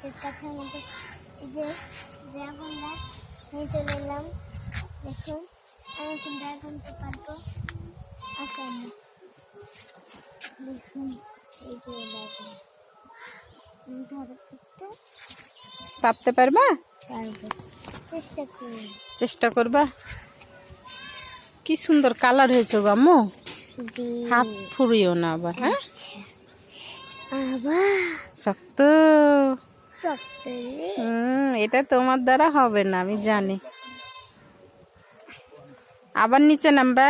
আমাদের কাছে আমাদের যে ড্রাগন গাছ নিয়ে চলে এলাম। দেখুন আমি এখন ড্রাগনকে পারব? আসেন দেখুন এই যে ড্রাগন ধরো একটু। পারতে পারবা? চেষ্টা করি। চেষ্টা করবা? কি সুন্দর কালার হয়েছে গো আম্মু। হাত ফুরিও না আবার হ্যাঁ? আবার? শক্ত। হুম এটা তোমার দ্বারা হবে না আমি জানি। আবার নিচে নামবা?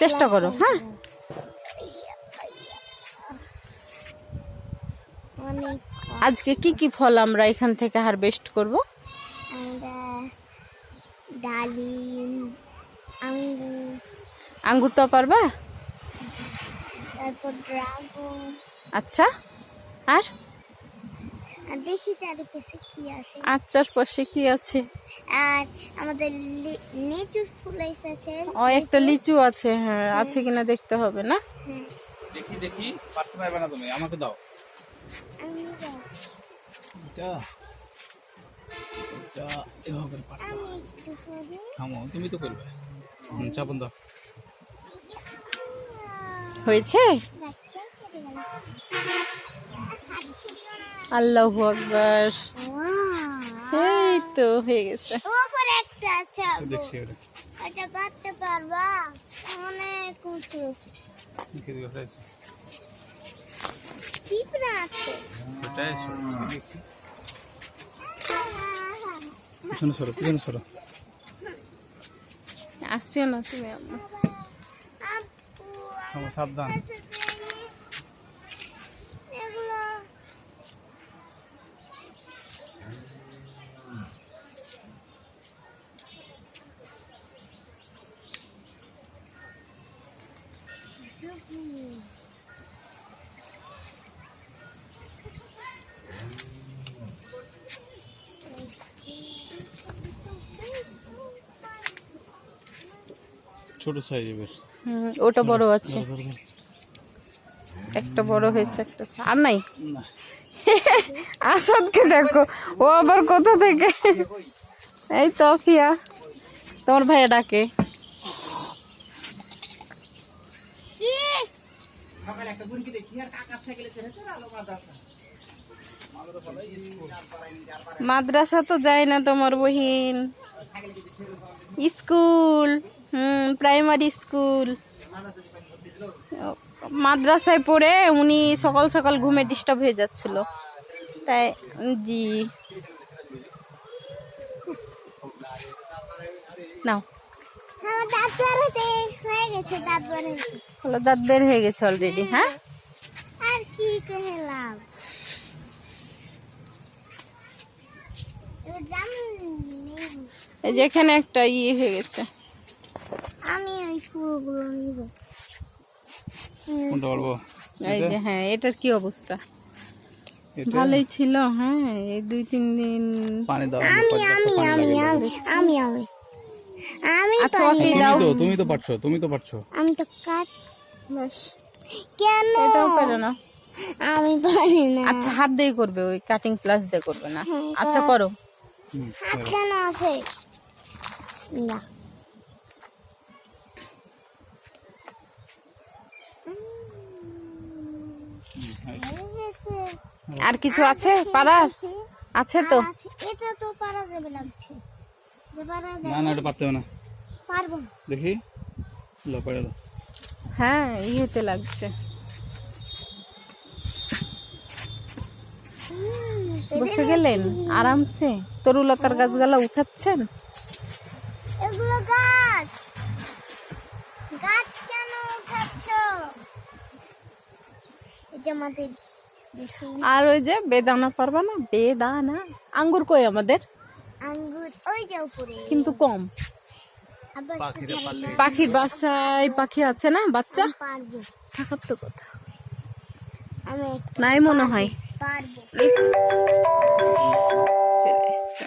চেষ্টা করো হ্যাঁ? আজকে কি কি ফল আমরা এখান থেকে হারভেস্ট করব? ডালিম আঙ্গুর। আঙ্গুর তো পারবা? তারপর ড্রাগন। আচ্ছা আর? আর দেখি চারিপাশে কি আছে। আচ্ছার পাশে কি আছে? আর আমাদের লি- লিচুর ফুল এসেছে। ও একটা লিচু আছে হ্যাঁ আছে কিনা দেখতে হবে না? দেখি দেখি পারতে পারবে না তুমি আমাকে দাও। এটা এটা এভাবে করে পারতে হবে। থামো তুমি তো করবে। চাপুন দাও। হয়েছে। আল্লাহ আকবার! এই তো হয়ে গেছে। একটা আছে দেখছি ওটা। এটা পারতে পারবা? অনেক উঁচু। চিপড়া আছে। ওটা আছে, দেখি দেখি। পিছনে সরো পিছনে সরো। আসছিও না তুমি আম্মু। সাবধান আমার কাছে দেয়নি। এগুলো জুহি। ছোট সাইজের হুম, ওটা বড় আছে। একটা বড় হয়েছে একটা আর নাই? আসাদকে দেখো ও আবার কোথা থেকে? এই তো ফিয়া তোমার ভাইয়া ডাকে কি মাদ্রাসা। তো যায় না তোমার বহিন। স্কুল হুম প্রাইমারি স্কুল। মাদ্রাসায় পড়ে উনি সকাল সকাল ঘুমে ডিস্টার্ব হয়ে যাচ্ছিল। তাই জি। নাও। হলো দাঁত বের হয়ে গেছে অলরেডি হ্যাঁ আর কি কহেলাম এবার এই যে একটা ইয়ে হয়ে গেছে। আমি ওই নিব। কোনটা পারব এই যে হ্যাঁ এটার কি অবস্থা? ভালোই ছিল হ্যাঁ এই দুই তিন দিন পানি দাও আমি আমি আমি আমি আমি। আমি আচ্ছা ওকে দাও। তো তুমি তো পারছ তুমি তো পারছ। আমি তো কাট কেন? এটাও পারে না। আমি পারি না। আচ্ছা হাত দিয়ে করবে ওই কাটিং প্লাস দিয়ে করবে না। হ্যাঁ, আচ্ছা করো। হাত কেন আছে? না। আর কিছু আছে? পারার? আছে তো। এটা তো পারা যাবে লাগছে না না এটা পারতে হবে না। পারব। দেখি। লো পেড়ে দাও। হ্যাঁ ইয়েতে লাগছে। বসে গেলেন? আরামসে? তরুলতার গাছগুলা উঠাচ্ছেন? এগুলো গাছ। গাছ কেন উঠাচ্ছ? এই আমাদের আর ওই যে বেদানা পারবা না? বেদানা। আঙ্গুর কই আমাদের? আঙ্গুর ওই যে উপরে। কিন্তু কম। পাখির বাসায় পাখি আছে না বাচ্চা? থাকার তো কথা। নাই মনে হয়। পারব। চলে এসছে